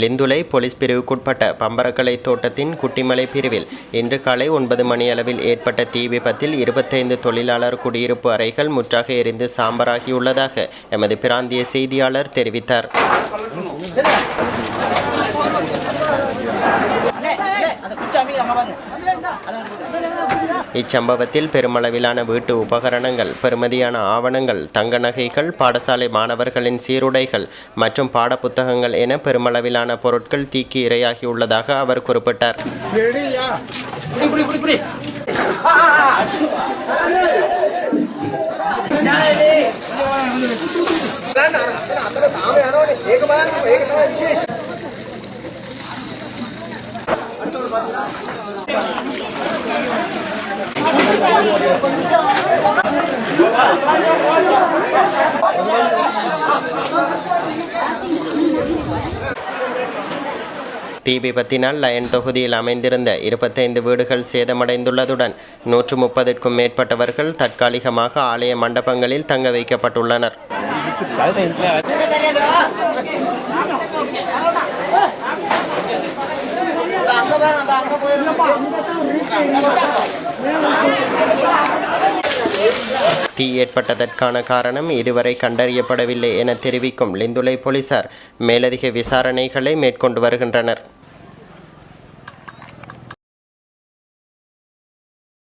Lindula police பிரிவுக்குட்பட்ட பம்பரக்கலை தோட்டத்தின் குட்டிமலை பிரிவில் இன்று காலை ஒன்பது மணியளவில் ஏற்பட்ட தீ விபத்தில் இருபத்தைந்து தொழிலாளர் குடியிருப்பு அறைகள் முற்றாக எரிந்து சாம்பராகியுள்ளதாக எமது பிராந்திய செய்தியாளர் தெரிவித்தார். இச்சம்பவத்தில் பெருமளவிலான வீட்டு உபகரணங்கள் பெறுமதியான ஆவணங்கள் தங்க நகைகள் பாடசாலை மாணவர்களின் சீருடைகள் மற்றும் பாடப்புத்தகங்கள் என பெருமளவிலான பொருட்கள் தீக்கு இரையாகியுள்ளதாக அவர் குறிப்பிட்டார். தீ விபத்தினால் லயன் தொகுதியில் அமைந்திருந்த இருபத்தைந்து வீடுகள் சேதமடைந்துள்ளதுடன் நூற்று முப்பதுக்கும் மேற்பட்டவர்கள் தற்காலிகமாக ஆலய மண்டபங்களில் தங்க வைக்கப்பட்டுள்ளனர். தீ ஏற்பட்டதற்கான காரணம் இதுவரை கண்டறியப்படவில்லை என தெரிவிக்கும் லிந்துலை போலீசார் மேலதிக விசாரணைகளை மேற்கொண்டு வருகின்றனர்.